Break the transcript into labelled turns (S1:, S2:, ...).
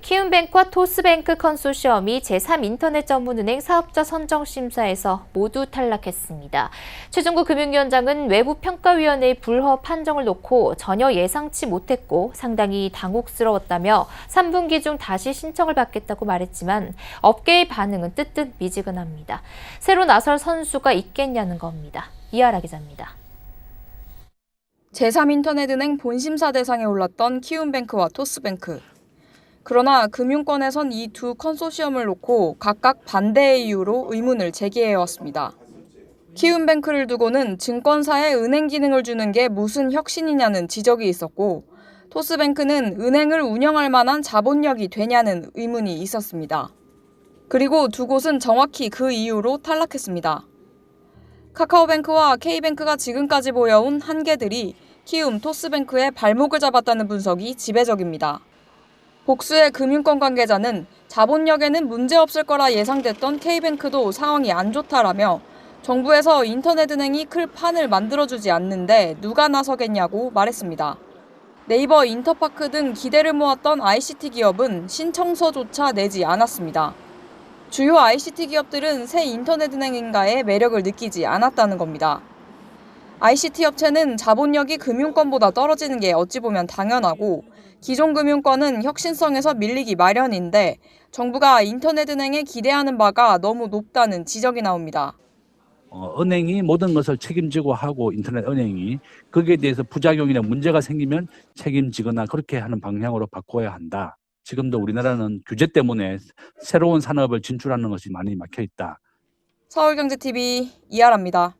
S1: 키움뱅크와 토스뱅크 컨소시엄이 제3인터넷 전문은행 사업자 선정 심사에서 모두 탈락했습니다. 최종구 금융위원장은 외부 평가위원회의 불허 판정을 놓고 전혀 예상치 못했고 상당히 당혹스러웠다며 3분기 중 다시 신청을 받겠다고 말했지만 업계의 반응은 뜨뜻 미지근합니다. 새로 나설 선수가 있겠냐는 겁니다. 이하라 기자입니다.
S2: 제3인터넷은행 본심사 대상에 올랐던 키움뱅크와 토스뱅크. 그러나 금융권에선 이 두 컨소시엄을 놓고 각각 반대의 이유로 의문을 제기해 왔습니다. 키움뱅크를 두고는 증권사에 은행 기능을 주는 게 무슨 혁신이냐는 지적이 있었고, 토스뱅크는 은행을 운영할 만한 자본력이 되냐는 의문이 있었습니다. 그리고 두 곳은 정확히 그 이유로 탈락했습니다. 카카오뱅크와 K뱅크가 지금까지 보여온 한계들이 키움 토스뱅크의 발목을 잡았다는 분석이 지배적입니다. 복수의 금융권 관계자는 자본력에는 문제없을 거라 예상됐던 K뱅크도 상황이 안 좋다라며 정부에서 인터넷은행이 클 판을 만들어주지 않는데 누가 나서겠냐고 말했습니다. 네이버 인터파크 등 기대를 모았던 ICT 기업은 신청서조차 내지 않았습니다. 주요 ICT 기업들은 새 인터넷은행 인가의 매력을 느끼지 않았다는 겁니다. ICT 업체는 자본력이 금융권보다 떨어지는 게 어찌 보면 당연하고 기존 금융권은 혁신성에서 밀리기 마련인데 정부가 인터넷 은행에 기대하는 바가 너무 높다는 지적이 나옵니다.
S3: 어, 은행이 모든 것을 책임지고 하고 인터넷 은행이 거기에 대해서 부작용이나 문제가 생기면 책임지거나 그렇게 하는 방향으로 바꿔야 한다. 지금도 우리나라는 규제 때문에 새로운 산업을 진출하는 것이 많이 막혀 있다.
S2: 서울경제TV 이하라입니다.